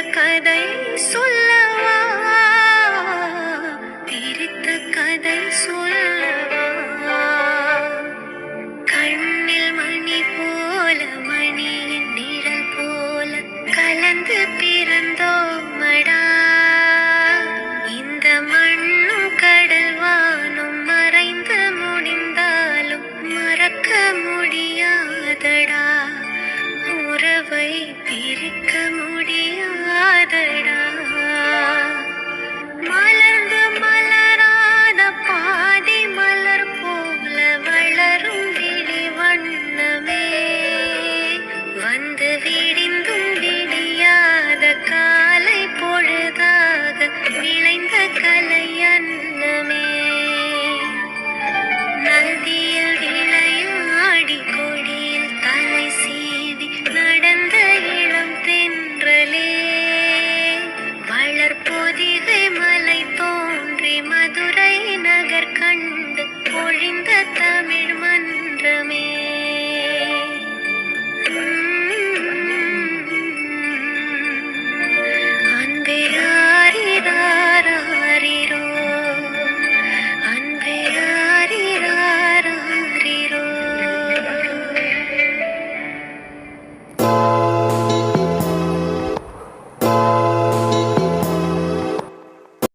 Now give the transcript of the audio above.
கதை சொல் உறவை பிரிக்க முடியாதடா. மலர்ந்து மலராத பாதி மலர் போல வளரும் விழி வண்ணமே. வந்து விடிந்தும் விடியாத காலை பொழுதாக விளைந்த கலை அன்னமே. நதியில் பொதிகை மலை தோன்றி மதுரை நகர் கண்டு பொழிந்த தமிழ் மன்றமே.